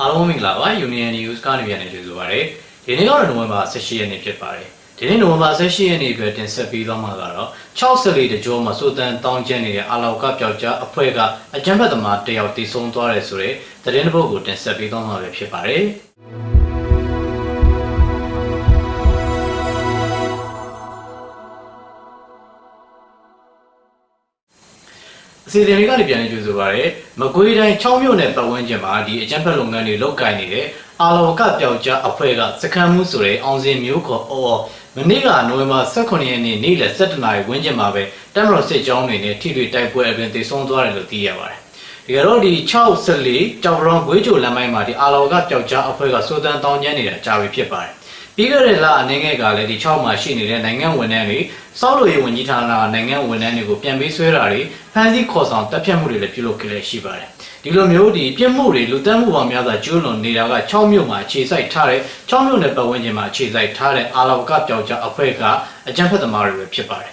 အားလုံးမင်္ဂလာပါ Union News ကနေပြန်နေကြဆိုပါရစေဒီနေ့ကတော့နိုဝင်ဘာ18ရက်နေ့ဖြစ်ပါတယ်ဒီနေ့နိုဝင်ဘာ18ရက်နေ့အတွက်တင်ဆက်ပေးသွားမှာကတော့64တကြောမှာစိုးတန်တောင်းကျင်းနေတဲ့အာလောက်ကပျောက်ကြားအဖွဲ့ကအကြမ်းဖက်သမားတယောက်တည်ဆုံးသွားတယ်ဆိုတဲ့သတင်းတစ်ပုဒ်ကိုတင်ဆက်ပေးသွားမှာပဲဖြစ်ပါတယ် အစီအစဉ်လေးကနေပြန်နေကြဆိုပါရယ်မကွေးတိုင်း6မြို့နယ်ပတ်ဝန်းကျင်မှာဒီအကြမ်းဖက်လုပ်ငန်းတွေလုပ်ကိုင်နေတဲ့အာလောကပျောက်ကြားအဖွဲ့ကစခန်းမှုဆိုတဲ့အောင်စင်မျိုးခေါ်အော်မနေ့ကနိုဝင်ဘာ18ရက်နေ့နေ့လယ်7:00နာရီဝန်းကျင်မှာပဲတမတော်စစ်ကြောင်းတွေနဲ့ထိတွေ့တိုက်ပွဲအတွင်းတည်ဆုံးသွားတယ်လို့သိရပါတယ်ဒီကတော့ဒီ614ကြောက်ရောင်ဂွေးချိုလမ်းပိုင်းမှာဒီအာလောကပျောက်ကြားအဖွဲ့ကစိုးတန်းတောင်းကျမ်းနေတာကြားပြီဖြစ်ပါတယ် ပြီးခဲ့တဲ့လအနေငယ်ကလည်းဒီ6မှာရှိနေတဲ့နိုင်ငံဝန်ထမ်းတွေစောက်လို့ရေးဝန်ကြီးဌာနကနိုင်ငံဝန်ထမ်းတွေကိုပြန်ပေးဆွဲတာတွေဖမ်းဆီးခေါ်ဆောင်တပ်ဖြတ်မှုတွေလည်းပြုလုပ်ခဲ့လည်းရှိပါတယ်ဒီလိုမျိုးဒီပြစ်မှုတွေလူတက်မှုပေါင်းများစွာကျူးလွန်နေတာက6မြို့မှာအခြေစိုက်ထားတဲ့6မြို့နယ်ပတ်ဝန်းကျင်မှာအခြေစိုက်ထားတဲ့အာလောကပျောက်ကြားအဖွဲ့ကအကြမ်းဖက်သမားတွေပဲဖြစ်ပါတယ်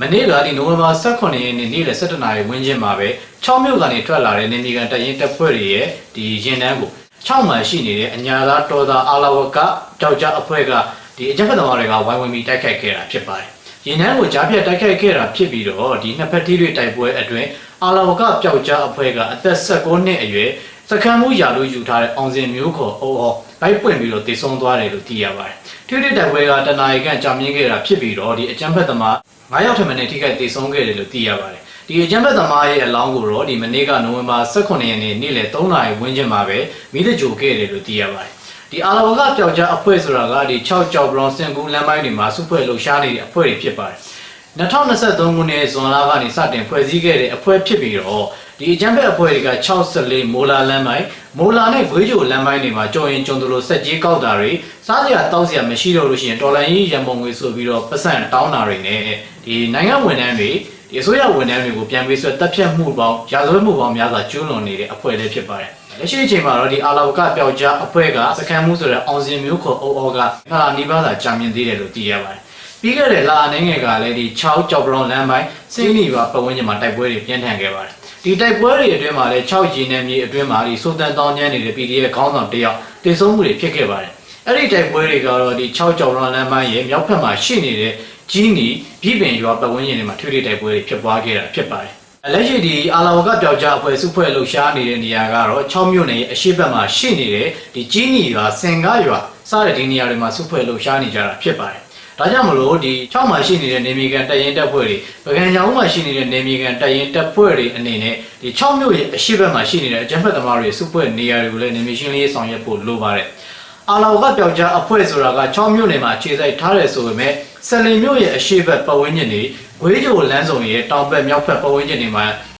မနေ့ကဒီနိုဝင်ဘာ18ရက်နေ့နေ့လယ်17နာရီဝန်းကျင်မှာပဲ6မြို့ကနေထွက်လာတဲ့နေမီကန်တရင်တပ်ဖွဲ့တွေရဲ့ဒီရင်တန်းကို 6မှာရှိနေတဲ့အညာသားတော်သားအာလဝကကြောက်ကြအဖွဲ့ကဒီအကြမ်းဖက်သမားတွေကဝိုင်းဝန်းပြီးတိုက်ခိုက်ခဲ့တာဖြစ်ပါတယ်။ရင်နှန်းကိုကြားဖြတ်တိုက်ခိုက်ခဲ့တာဖြစ်ပြီးတော့ဒီနှစ်ဖက်ထိတွေ့တိုက်ပွဲအတွင်းအာလဝကပျောက်ကြားအဖွဲ့ကအသက်16နှစ်အရွယ်စခန်းမှုရာလို့ယူထားတဲ့အောင်စင်မျိုးခေါ်အိုးဟောဘိုက်ပွင့်ပြီးတော့တည်ဆုံသွားတယ်လို့သိရပါတယ်။ထိတွေ့တိုက်ပွဲကတနအီကန်ကြာမြင့်ခဲ့တာဖြစ်ပြီးတော့ဒီအကြမ်းဖက်သမား9ယောက်ထက်မနည်းထိခိုက်တည်ဆုံခဲ့တယ်လို့သိရပါတယ်။ ဒီအကြမ်းဖက်သမားရဲ့အလောင်းကိုတော့ဒီမနေ့ကနိုဝင်ဘာ18ရက်နေ့နေ့လယ်3နာရီဝန်းကျင်မှာပဲမိသကြိုခဲ့တယ်လို့သိရပါတယ်။ဒီအာလဝကပျောက်ကြားအဖွဲ့ဆိုတာကဒီ6ကြောက်ဘလောင်စင်ကူလမ်းပိုင်းတွေမှာစုဖွဲ့လှုပ်ရှားနေတဲ့အဖွဲ့တွေဖြစ်ပါတယ်။2023ခုနှစ်ဇွန်လကနေစတင်ဖွဲ့စည်းခဲ့တဲ့အဖွဲ့ဖြစ်ပြီးတော့ဒီအကြမ်းဖက်အဖွဲ့တွေက64မိုလာလမ်းပိုင်းမိုလာနဲ့ဂွေးချိုလမ်းပိုင်းတွေမှာကြော်ရင်ကျုံတို့လိုစက်ကြီးကောက်တာတွေစားစရာတောက်စရာမရှိတော့လို့ရှိရင်တော်လိုင်းကြီးရံပုံငွေဆိုပြီးတော့ပတ်စံတောင်းတာတွေနဲ့ဒီနိုင်ငံဝန်ထမ်းတွေ ဒီအစိုးရဝန်ထမ်းတွေကိုပြန်ပေးဆွဲတပ်ဖြတ်မှုပေါင်းရာဇဝတ်မှုပေါင်းများစွာကျူးလွန်နေတဲ့အဖွဲ့လေးဖြစ်ပါတယ်လက်ရှိအချိန်မှာတော့ဒီအာလောကပျောက်ကြားအဖွဲ့ကစကန်မှုဆိုတဲ့အောင်စင်မျိုးခေါ်အိုအောကဟာနီးပါးသာကြာမြင့်သေးတယ်လို့သိရပါတယ်ပြီးခဲ့တဲ့လအနေငယ်ကလည်းဒီ6ကြောက်ပရောင်လမ်းပိုင်းစိနီပါပတ်ဝန်းကျင်မှာတိုက်ပွဲတွေပြင်းထန်ခဲ့ပါတယ်ဒီတိုက်ပွဲတွေအတွင်းမှာလည်း6ရင်းနယ်မြေအတွင်းမှာဒီစိုးတန်တောင်းကျမ်းနေတဲ့ PDF ခေါင်းဆောင်တယောက်တည်ဆုံးမှုတွေဖြစ်ခဲ့ပါတယ် အဲ့ဒီတိုက်ပွဲတွေကတော့ဒီ6ကြောက်ပရောင်လမ်းပိုင်းရဲ့မြောက်ဘက်မှာရှိနေတဲ့ကြီးနီပြည်ပင်ရွာပတ်ဝန်းကျင်တွေမှာထွေထွေတိုက်ပွဲတွေဖြစ်ပွားခဲ့တာဖြစ်ပါတယ်လက်ရှိဒီအာလာဝကပျောက်ကြားအဖွဲ့စုဖွဲ့လှုပ်ရှားနေတဲ့နေရာကတော့6မြို့နယ်ရဲ့အရှိတ်ဘက်မှာရှိနေတဲ့ဒီကြီးနီရွာစင်ကားရွာစတဲ့ဒီနေရာတွေမှာစုဖွဲ့လှုပ်ရှားနေကြတာဖြစ်ပါတယ်။ဒါကြောင့်မလို့ဒီ6မှာရှိနေတဲ့နေမီကန်တပ်ရင်တပ်ဖွဲ့တွေပကံချောင်းမှာရှိနေတဲ့နေမီကန်တပ်ရင်တပ်ဖွဲ့တွေအနေနဲ့ဒီ6မြို့ရဲ့အရှိတ်ဘက်မှာရှိနေတဲ့အကြမ်းဖက်သမားတွေစုဖွဲ့နေရာတွေကိုလည်းနေမီရှင်းလေးဆောင်ရွက်ဖို့လိုပါတယ်။ အာလာဝကပျောက်ကြားအဖွဲ့ဆိုတာက6မြို့နယ်မှာခြေစိုက်ထားတယ်ဆိုပေမဲ့ဆယ်လင်မြို့ရဲ့အရှိတ်ဘက်ပတ်ဝန်းကျင်တွေဂွေးကြိုလမ်းဆောင်ရဲ့တောင်ဘက်မြောက်ဘက်ပတ်ဝန်းကျင်တွေမှာ